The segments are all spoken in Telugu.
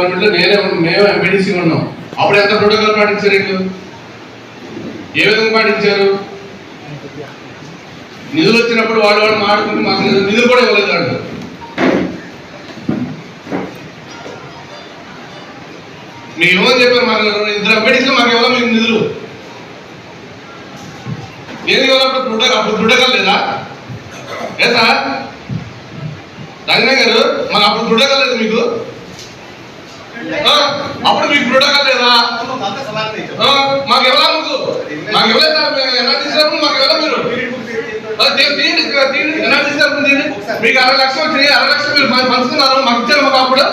గవర్నమెంట్లో నేనే మేము ఎంపీడీసీ ఉన్నాం. అప్పుడు ఎంత ప్రోటోకాల్ పాటించారు వీళ్ళు ఏ విధంగా పాటించారు? నిధులు వచ్చినప్పుడు వాళ్ళు వాళ్ళు మాడుకుంటూ మాకు నిధులు కూడా ఇవ్వలేదు అంటారు మీకు ఇవ్వని చెప్పారు మాకు ఇద్దరు ఎంపీడీసీలు మాకు ఇవ్వాలి మీకు నిధులు. ఏది ఇవ్వాలప్పుడు ప్రోటోకాల్ అప్పుడు ప్రోటోకాల్ లేదా? ఏ సార్? రంగ గారు మాకు అప్పుడు ప్రోటోకాల్ లేదు మీకు. అప్పుడు మీకు ప్రోటోకాల్ లేదా? ఆ, మాకు ఎలా ముందు మాకు ఇవ్వలేదు ఎలా తీసారు మాకు ఎలా మీరు? ఎలా తీసినప్పుడు మీకు అరవై లక్షలు వచ్చినాయి అరవై లక్షలు మీరు పం- పంచుతున్నారు మాకు ఇచ్చారు మాకు అప్పుడు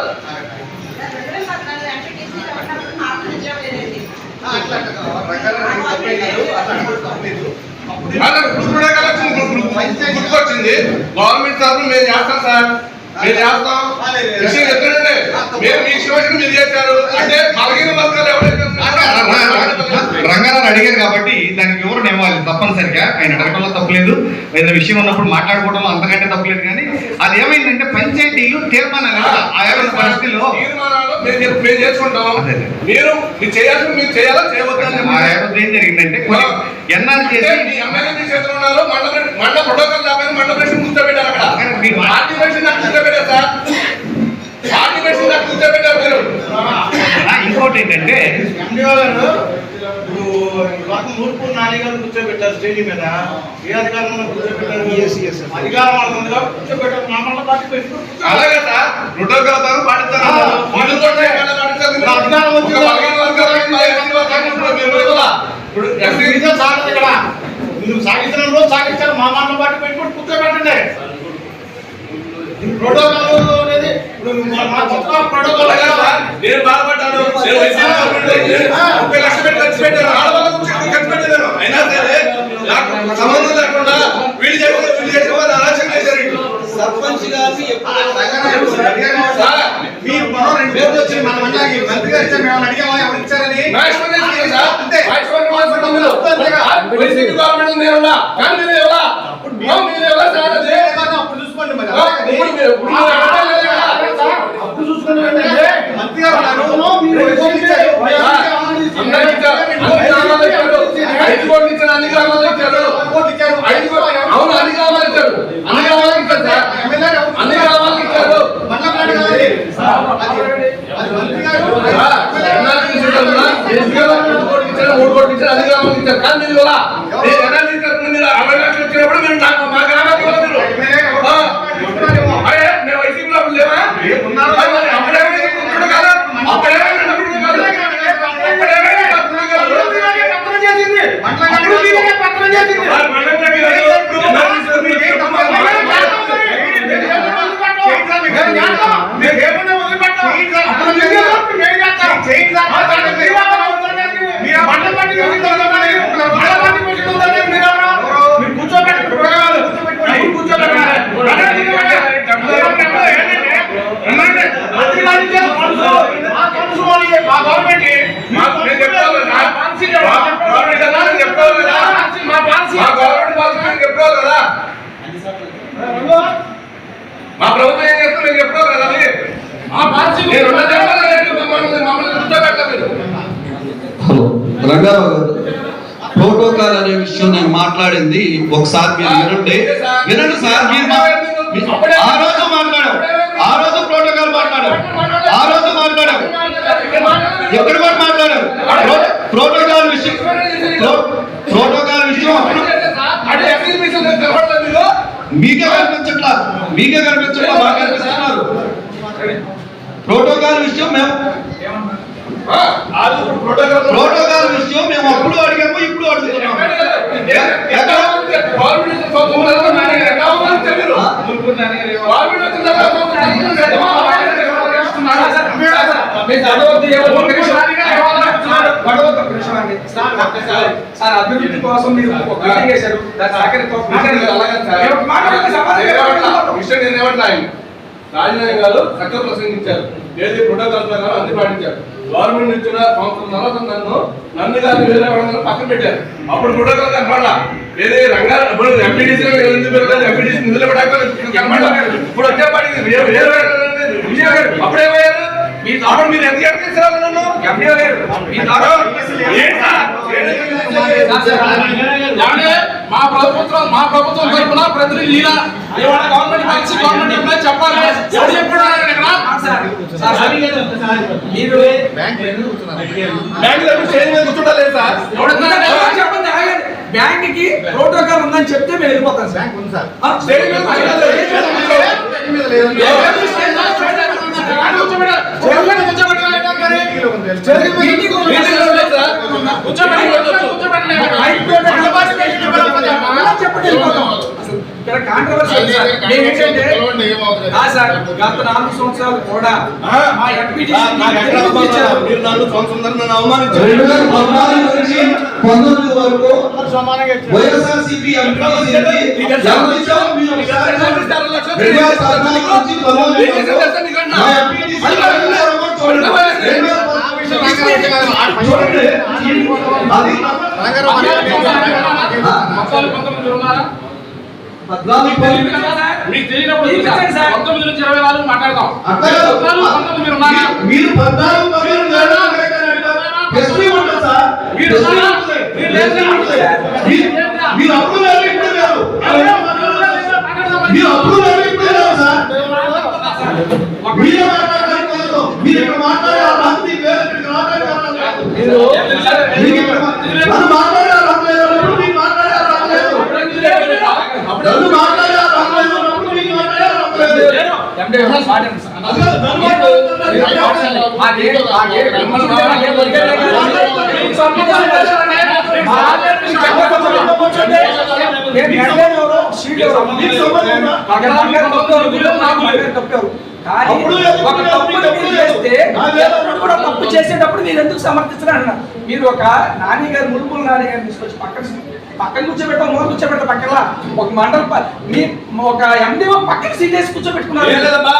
అలా ఇప్పుడు వచ్చింది గుర్తుకొచ్చింది. గవర్నమెంట్ సార్ మేము చేస్తాం సార్. మేము చేస్తాం. రంగారావు అడిగారు కాబట్టి దానికి వివరణ ఇవ్వాలి తప్పనిసరిగా. ఆయన అడగడంలో తప్పలేదు ఏదైనా విషయం ఉన్నప్పుడు మాట్లాడుకోవడంలో అంతకంటే తప్పలేదు కానీ అది ఏమైందంటే పంచాయతీలు తీర్మానాలు ఆయా పరిస్థితుల్లో తీర్మానాలు మేము చేసుకుంటాం. మీరు మీరు చేయాల్సింది మీరు చేయాలా? ఏడాది ఏం జరిగిందంటే అంటే చేసి మీ ఎమ్మెల్యే మీ చేతిలో ఉన్నారు. మండల మండల ప్రోటోకాల్ లేకపోతే మండల ప్రెసిడెంట్ కూర్చోబెట్టారు అక్కడ. పార్టీ ప్రెసిడెంట్ కూర్చోబెట్టారు సార్ పార్టీ ప్రెసిడెంట్ నాకు కూర్చోబెట్టారు మీరు ఆ, ఇంకోటి ఏంటంటే కూర్చోబెట్టారు స్టేజ్ మీద ఏ అధికారంలో కూర్చోబెట్టారు అధికారం కూర్చోబెట్టారు మామూలు పార్టీ అలాగే సార్ ప్రోటోకాల్ పాటిస్తారు? అధికారం ఇప్పుడు సాగదు ఇక్కడ మీరు సాగించిన రోజు సాగించారు మా మాటల పార్టీ పెట్టుకొని కూర్చోబెట్టండి ఈ నేను బాధపడ్డాను ముప్పై లక్షలు పెట్టి ఖర్చు పెట్టాను ఆడవాళ్ళ గురించి ఖర్చు పెట్టాను అయినా సరే నాకు సంబంధం లేకుండా వీళ్ళు చేసిన వీళ్ళు చేసిన ఆలోచన చేశారు సర్పంచ్ గారిని ఎప్పుడు సార్, మీరు రెండు రోజులు వచ్చి మన మండలానికి మంత్రి గారు ఇచ్చారు మేము అడిగామా ఎవరు ఇచ్చారని అంతే. గవర్నమెంట్ నేను ఉన్నా. కానీ మీరు ఎవరా? మీరు ఎవరా సార్ అది? అప్పుడు చూసుకోండి మరి నో, ఇప్పుడు మీరు- ఇప్పుడు మీరు అడగాలి లేదా? అప్పుడు చూసుకోండి మంత్రి గారు ఉన్నారు, మీరు వచ్చి ఇచ్చారు. సార్, అందరికీ ఇచ్చారు. అన్ని గ్రామాలు ఇచ్చారు. ఐదు కోట్లు ఇచ్చారు, అన్ని గ్రామాలు ఇచ్చారు. కోట్లు ఇచ్చారు. ఐదు కోట్లు- అవును, అన్ని గ్రామాలు ఇచ్చారు. అన్ని గ్రామాలకు ఇచ్చారు సార్. ఎమ్మెల్యే ఎవరు? అన్ని గ్రామాలకు ఇచ్చారు. మండలం కాదు కదా అది. అది- అది మంత్రి గారు సార్, ఎన్నాళ్ళకి ఇచ్చారు కదా? ఎస్సీ గారు రెండు కోట్లు ఇచ్చారు, మూడు కోట్లు ఇచ్చారు, అది కావాలి ఇచ్చారు. కానీ మీరు ఇవ్వలా? మీరు మీరు అరవై లక్షలు ఇచ్చినప్పుడు మీరు నాకు మా గ్రామానికి ఇవ్వలేదు మీరు. ఆ. అయ్యే, మేము వైసీపీలో అప్పుడు లేవా? ఉన్నారు. మరి మరి అప్పుడేమైంది ఇప్పుడు కదా? అప్పుడేమైంది ఇప్పుడు కాదు? అప్పుడేమైంది ఇప్పుడు కాదు? పత్రం చేసింది. అప్పుడు మీరే పత్రం చేసింది. మరి మండలం దగ్గర ఇప్పుడు ఎన్నాళ్ళు ఇచ్చారు? మీరు చెప్పండి. మాకు నేను చెప్తాను కదా. మా గవర్నమెంట్ కదా, నేను చెప్తాను కదా. మా గవర్నమెంట్ పాలసీ నేను చెప్తాను కదా మా ప్రభుత్వం ఏం చేస్తుందో నేను చెప్తాను కదా అది. నేను ఉన్న చెప్పాలి లేదు, మమ్మల్ని మమ్మల్ని కూర్చోబెట్టలేదు మీరు. హలో రంగారావు గారు ప్రోటోకాల్ అనే విషయం నేను మాట్లాడింది ఒకసారి మీరు వినండి. వినండి సార్ ఆ రోజు మాట్లాడాం. ఆ రోజు ప్రోటోకాల్ మాట్లాడాం. ఆ రోజు మాట్లాడాం. ఎక్కడ కూడా మాట్లాడాం ప్రో- ప్రోటోకాల్ విషయం ప్రో- ప్రోటోకాల్ విషయం అప్పుడు అంటే ఎగ్జిబిషన్ కనపడలేదు మీకు? మీకే కనిపించట్లా మీకే కనిపించట్లా మాకు కనిపిస్తున్నారు ప్రోటోకాల్ విషయం మేము ప్రోటోకాల్ విషయం మేము అప్పుడు అడిగాము ఇప్పుడు అడుగుతున్నాము? సార్ అభివృద్ధి కోసం మీరు చేశారు దాని సహకరితో విషయం రాజనాయ్ గారు చక్కగా ప్రసంగించారు. ఏది ప్రోటోకాల్ ప్రకారం అన్ని పాటించారు. గవర్నమెంట్ ఇచ్చిన సంవత్సరం తర్వాత నన్ను నన్ను గారు వేరే వాళ్ళని పక్కన పెట్టారు. అప్పుడు ప్రోటోకాల్ కనపడాల. ఏది రంగా ఇప్పుడు పెరగలేదు ఎంపీడీసీ నిధులు కనపడాలి. ఇప్పుడు వచ్చే పాటికి వేరే అప్పుడేమయ్యారు మీ అప్పుడు మీరు ఎందుకు ఎక్కించారు నన్ను? గారు. మీ? ఏమండి? మా ప్రభుత్వం మా ప్రభుత్వం తరఫున ప్రతినిధి ఈయన ఇవాళ గవర్నమెంట్ కలిసి గవర్నమెంట్ ఎంప్లాయ్ చెప్పాలి ఎవరు చెప్పుకున్నారు ఇక్కడ సార్ సార్ సార్ మీరు బ్యాంక్ దగ్గర స్టేజ్ మీద కూర్చుంటలేదు సార్? చెప్పండి బ్యాంక్కి ప్రోటోకాల్ ఉందని చెప్తే మేము వెళ్ళిపోతాం సార్ స్టేజ్ మీద? కూర్చోబెట్టారు. ఎవరిని కూర్చోబెట్టారు మరి? మీటింగ్ ఉంది. మీటింగ్లో లేదు సార్. కూర్చోబెట్టారు. కూర్చోబెట్టలేదు. మైక్ ప్రోటోకాల్ అలా చెప్పండి వెళ్ళిపోతాం ఇక్కడ కాంట్రవర్సీ ఉంది సార్ మేము ఏంటంటే ఆ సార్ గత నాలుగు సంవత్సరాలు కూడా మీరు నన్ను సంవత్సరం నన్ను అవమానించారు పంతొమ్మిది వరకు పద్నాలుగు చూడండి. అది మొత్తాలు పంతొమ్మిది ఉన్నారా? పద్నాలుగు తెలియదు కదా సార్? మీకు తెలియనప్పుడు. పంతొమ్మిది నుంచి ఇరవై నాలుగు మాట్లాడదాం మీరు? మీరు- అప్పుడు మీరు అప్పుడు మీరే కుదరదు. మీరు ఇక్కడ మాట్లాడే ఆ లేదు. మీకు ఇక్కడ మాట్లాడే తప్పు చేసేటప్పుడు మీరు ఎందుకు సమర్థించడం అన్న మీరు ఒక నాని గారు ములుపుల నాని గారిని తీసుకొచ్చి పక్కన పక్కన కూర్చోబెట్టాం మూల కూర్చోబెట్టాం పక్కన ఒక మండల మీ ఒక ఎండిఓ పక్కన సీట్ వేసి కూర్చోబెట్టుకున్నారు. ఏం లేదమ్మా,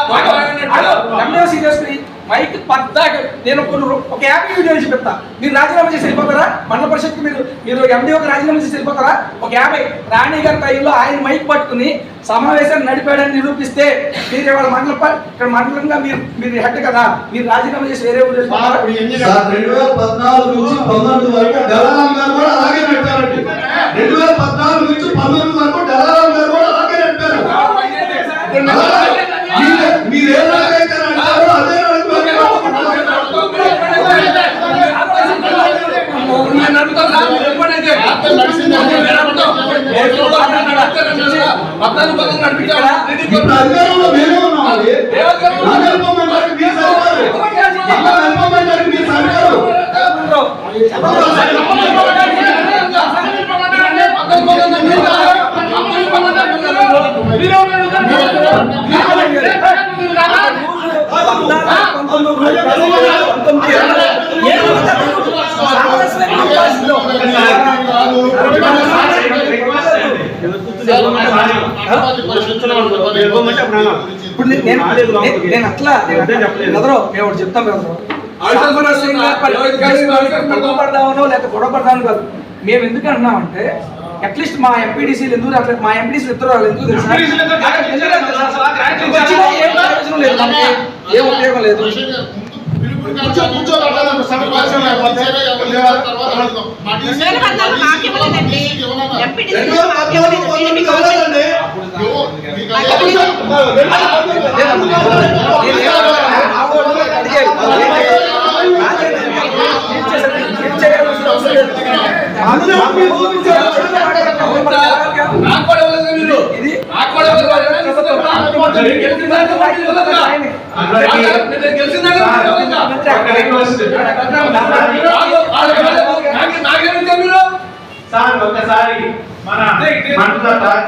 ఎండిఓ సీట్ వేసుకుని మైక్ పద్దాక నేను కొన్ని ఒక యాభై వీడియోలు చూపెడతా మీరు రాజీనామా చేసి వెళ్ళిపోతారా? మండల పరిషత్కి మీరు మీరు ఎండిఓకి రాజీనామా చేసి వెళ్ళిపోతారా? ఒక యాభై రాణి గారి టైంలో ఆయన మైక్ పట్టుకుని సమావేశాన్ని నడిపాడని నిరూపిస్తే మీరు ఇవాళ మండల ప- ఇక్కడ మండలంగా మీరు మీరు హెడ్ కదా. మీరు రాజీనామా చేసి వేరే ఊరు వెళ్ళిపోతారా? సార్ రెండు వేల పద్నాలుగు నుంచి పంతొమ్మిది వరకు డెలారాం గారు కూడా అలాగే నడిపారండి రెండు వేల పద్నాలుగు నుంచి పంతొమ్మిది వరకు డెలారాం గారు కూడా అలాగే అలాగే మీరు- ఏ రకమైతే నడిపారో అదే నడిపారు నేను నడుపుతాను సార్, మీరు ఎప్పుడైతే నేను నడుపుతాను. నేను చూడాలి, నేను నడుపుతాను కదా. పద్నాలుగు పదకొండు నడిపించావా? ఇప్పుడు అధికారంలో మేమే ఉన్నామండి నా నిలబొమ్మడానికి మీరు సరికారు నా నిలబొమ్మడానికి మీరు సరికారు ఇప్పుడు నేను- అట్లా నేను అట్లా- బ్రదరు, నేను ఒకటి చెప్తాను బ్రదరు. లేకపోతే కాదు. మేము ఎందుకు అంటున్నామంటే అట్లీస్ట్ మా ఎంపీడీసీలు ఎందుకు అట్లా మా ఎంపీడీసీలు ఇద్దరు వాళ్ళు ఎందుకు తెలుసా? ఏం ప్రయోజనం లేదు మనకి. ఏం ఉపయోగం లేదు. వేరే పద్నాలుగు మీరు. సార్ ఒకసారి మన మంటుదట